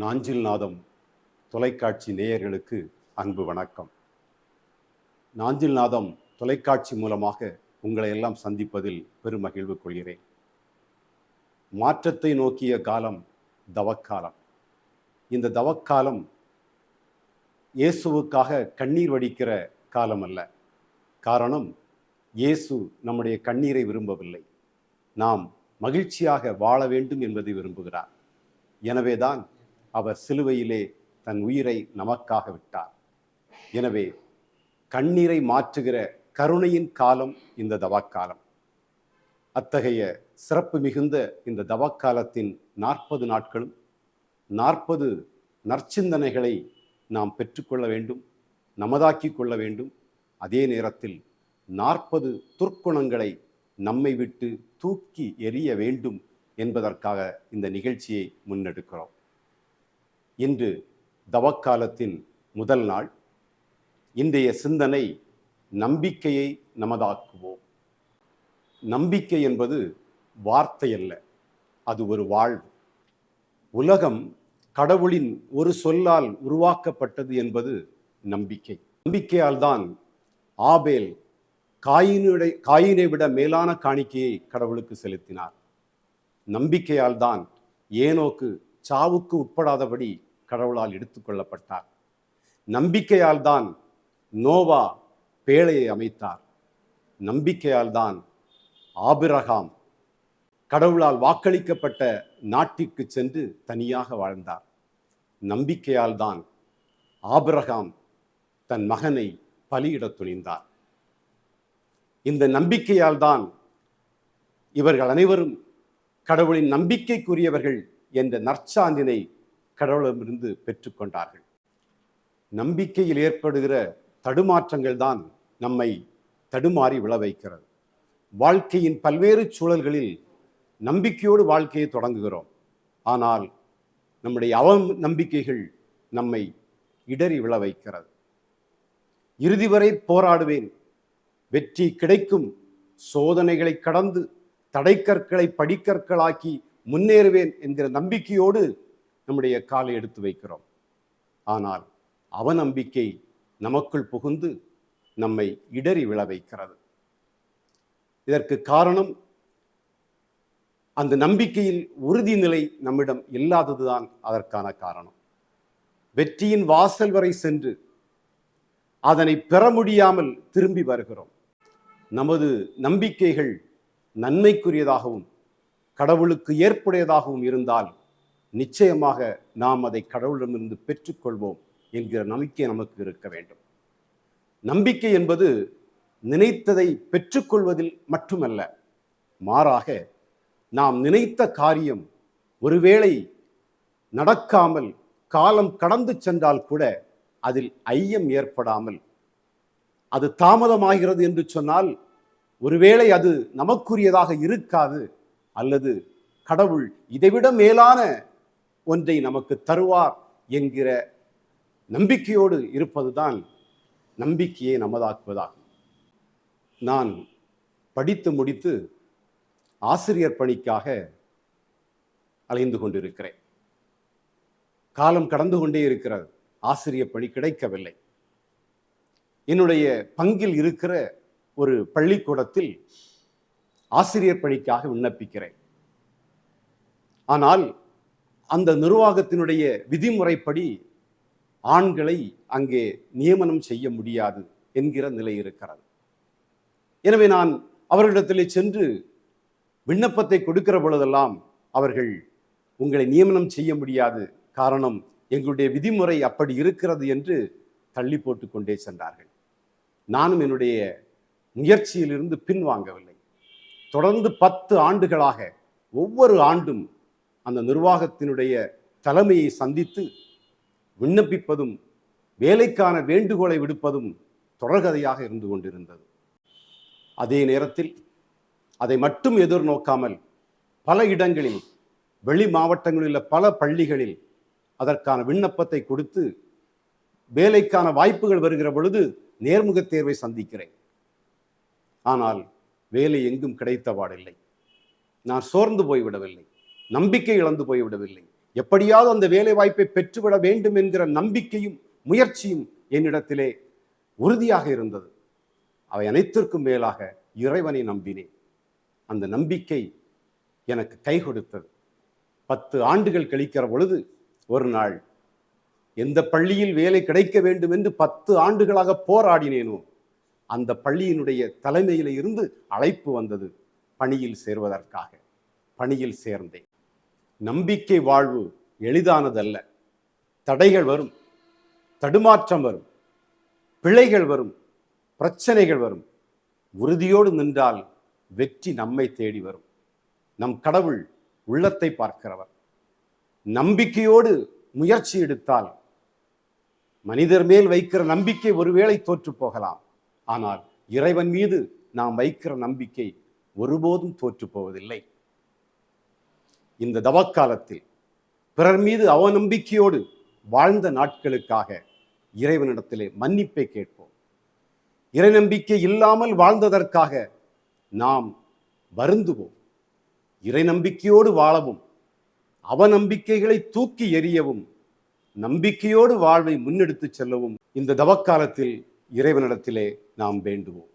நாஞ்சில் நாதம் தொலைக்காட்சி நேயர்களுக்கு அன்பு வணக்கம். நாஞ்சில் நாதம் தொலைக்காட்சி மூலமாக உங்களை எல்லாம் சந்திப்பதில் பெருமகிழ்வு கொள்கிறேன். மாற்றத்தை நோக்கிய காலம் தவக்காலம். இந்த தவக்காலம் இயேசுவுக்காக கண்ணீர் வடிக்கிற காலம் அல்ல காரணம் இயேசு நம்முடைய கண்ணீரை விரும்பவில்லை. நாம் மகிழ்ச்சியாக வாழ வேண்டும் என்பதை விரும்புகிறார். எனவேதான் அவர் சிலுவையிலே தன் உயிரை நமக்காக விட்டார். எனவே கண்ணீரை மாற்றுகிற கருணையின் காலம் இந்த தவக்காலம். அத்தகைய சிறப்பு மிகுந்த இந்த தவக்காலத்தின் நாற்பது நாட்களும் நாற்பது நற்சிந்தனைகளை நாம் பெற்றுக்கொள்ள வேண்டும் நமதாக்கி கொள்ள வேண்டும். அதே நேரத்தில் நாற்பது துர்க்குணங்களை நம்மை விட்டு தூக்கி எறிய வேண்டும் என்பதற்காக இந்த நிகழ்ச்சியை முன்னெடுக்கிறோம். இன்று தவக்காலத்தின் முதல் நாள். இன்றைய சிந்தனை நம்பிக்கையை நமதாக்குவோம். நம்பிக்கை என்பது வார்த்தை அல்ல அது ஒரு வாழ்வு. உலகம் கடவுளின் ஒரு சொல்லால் உருவாக்கப்பட்டது என்பது நம்பிக்கை. நம்பிக்கையால் தான் ஆபேல் காயினுடைய காயினை விட மேலான காணிக்கையை கடவுளுக்கு செலுத்தினார். நம்பிக்கையால் தான் ஏனோக்கு சாவுக்கு உட்படாதபடி கடவுளால் எடுத்துக்கொள்ளப்பட்டார் நம்பிக்கையால் தான் நோவா பேழையை அமைத்தார். நம்பிக்கையால் தான் ஆபிரகாம் கடவுளால் வாக்களிக்கப்பட்ட நாட்டிற்கு சென்று தனியாக வாழ்ந்தார். நம்பிக்கையால் தான் ஆபிரகாம் தன் மகனை பலியிடத் துணிந்தார். இந்த நம்பிக்கையால் தான் இவர்கள் அனைவரும் கடவுளின் நம்பிக்கைக்குரியவர்கள் என்ற நற்சான்றினை கடவுளிடமிருந்து பெற்றுக்கொண்டார்கள். நம்பிக்கையில் ஏற்படுகிற தடுமாற்றங்கள் தான் நம்மை தடுமாறி விழ வைக்கிறது. வாழ்க்கையின் பல்வேறு சூழல்களில் நம்பிக்கையோடு வாழ்க்கையை தொடங்குகிறோம். ஆனால் நம்முடைய அவ நம்பிக்கைகள் நம்மை இடறி விழ வைக்கிறது. இறுதி வரை போராடுவேன். வெற்றி கிடைக்கும். சோதனைகளை கடந்து தடைக்கற்களை படிக்கற்களாக்கி முன்னேறுவேன் என்கிற நம்பிக்கையோடு நம்முடைய காலை எடுத்து வைக்கிறோம். ஆனால் அவநம்பிக்கை நமக்குள் புகுந்து நம்மை இடறி விழ வைக்கிறது. இதற்கு காரணம் அந்த நம்பிக்கையில் உறுதிநிலை நம்மிடம் இல்லாததுதான் அதற்கான காரணம். வெற்றியின் வாசல் வரை சென்று அதனை பெற முடியாமல் திரும்பி வருகிறோம். நமது நம்பிக்கைகள் நன்மைக்குரியதாகவும் கடவுளுக்கு ஏற்புடையதாகவும் இருந்தால் நிச்சயமாக நாம் அதை கடவுளிடமிருந்து பெற்றுக்கொள்வோம் என்கிற நம்பிக்கை நமக்கு இருக்க வேண்டும். நம்பிக்கை என்பது நினைத்ததை பெற்றுக்கொள்வதில் மட்டுமல்ல மாறாக நாம் நினைத்த காரியம் ஒருவேளை நடக்காமல் காலம் கடந்து சென்றால் கூட அதில் ஐயம் ஏற்படாமல். அது தாமதமாகிறது என்று சொன்னால் ஒருவேளை அது நமக்குரியதாக இருக்காது அல்லது கடவுள் இதைவிட மேலான ஒன்றை நமக்கு தருவார் என்கிற நம்பிக்கையோடு இருப்பதுதான் நம்பிக்கையை நமதாக்குவதாகும். நான் படித்து முடித்து ஆசிரியர் பணிக்காக அலைந்து கொண்டிருக்கிறேன். காலம் கடந்து கொண்டே இருக்கிறது. ஆசிரியர் பணி கிடைக்கவில்லை. என்னுடைய பங்கில் இருக்கிற ஒரு பள்ளிக்கூடத்தில் ஆசிரியர் பணிக்காக விண்ணப்பிக்கிறேன். ஆனால் அந்த நிர்வாகத்தினுடைய விதிமுறைப்படி ஆண்களை அங்கே நியமனம் செய்ய முடியாது என்கிற நிலை இருக்கிறது. எனவே நான் அவர்களிடத்திலே சென்று விண்ணப்பத்தை கொடுக்கிற பொழுதெல்லாம் அவர்கள் உங்களை நியமனம் செய்ய முடியாது காரணம் எங்களுடைய விதிமுறை அப்படி இருக்கிறது என்று தள்ளி போட்டு கொண்டே சென்றார்கள். நானும் என்னுடைய முயற்சியிலிருந்து பின்வாங்கவில்லை. தொடர்ந்து பத்து ஆண்டுகளாக ஒவ்வொரு ஆண்டும் அந்த நிர்வாகத்தினுடைய தலைமையை சந்தித்து விண்ணப்பிப்பதும் வேலைக்கான வேண்டுகோளை விடுப்பதும் தொடர்கதையாக இருந்து கொண்டிருந்தது. அதே நேரத்தில் அதை மட்டும் எதிர்நோக்காமல் பல இடங்களில் வெளி மாவட்டங்களில் உள்ள பல பள்ளிகளில் அதற்கான விண்ணப்பத்தை கொடுத்து வேலைக்கான வாய்ப்புகள் வருகிற பொழுது நேர்முக தேர்வை சந்திக்கிறேன். ஆனால் வேலை எங்கும் கிடைத்தபாடில்லை நான் சோர்ந்து போய்விடவில்லை. நம்பிக்கை இழந்து போய்விடவில்லை. எப்படியாவது அந்த வேலை வாய்ப்பை பெற்றுவிட வேண்டும் என்கிற நம்பிக்கையும் முயற்சியும் என்னிடத்திலே உறுதியாக இருந்தது. அவை அனைத்திற்கும் மேலாக இறைவனை நம்பினேன். அந்த நம்பிக்கை எனக்கு கை கொடுத்தது. பத்து ஆண்டுகள் கழிக்கிற பொழுது ஒரு நாள் எந்த பள்ளியில் வேலை கிடைக்க வேண்டும் என்று பத்து ஆண்டுகளாக போராடினேனோ அந்த பள்ளியினுடைய தலைமையில இருந்து அழைப்பு வந்தது பணியில் சேர்வதற்காக. பணியில் சேர்ந்தேன். நம்பிக்கை வாழ்வு எளிதானதல்ல. தடைகள் வரும் தடுமாற்றம் வரும் பிழைகள் வரும் பிரச்சனைகள் வரும். உறுதியோடு நின்றால் வெற்றி நம்மை தேடி வரும். நம் கடவுள் உள்ளத்தை பார்க்கிறவர். நம்பிக்கையோடு முயற்சி எடுத்தால் மனிதர் மேல் வைக்கிற நம்பிக்கை ஒருவேளை தோற்று போகலாம். ஆனால் இறைவன் மீது நாம் வைக்கிற நம்பிக்கை ஒருபோதும் தோற்று போவதில்லை. இந்த தவக்காலத்தில் பிறர் மீது அவநம்பிக்கையோடு வாழ்ந்த நாட்களுக்காக இறைவனிடத்திலே மன்னிப்பை கேட்போம். இறைநம்பிக்கை இல்லாமல் வாழ்ந்ததற்காக நாம் வருந்துவோம். இறைநம்பிக்கையோடு வாழவும் அவநம்பிக்கைகளை தூக்கி எறியவும் நம்பிக்கையோடு வாழ்வை முன்னெடுத்துச் செல்லவும் இந்த தவக்காலத்தில் இறைவனிடத்திலே நாம் வேண்டுவோம்.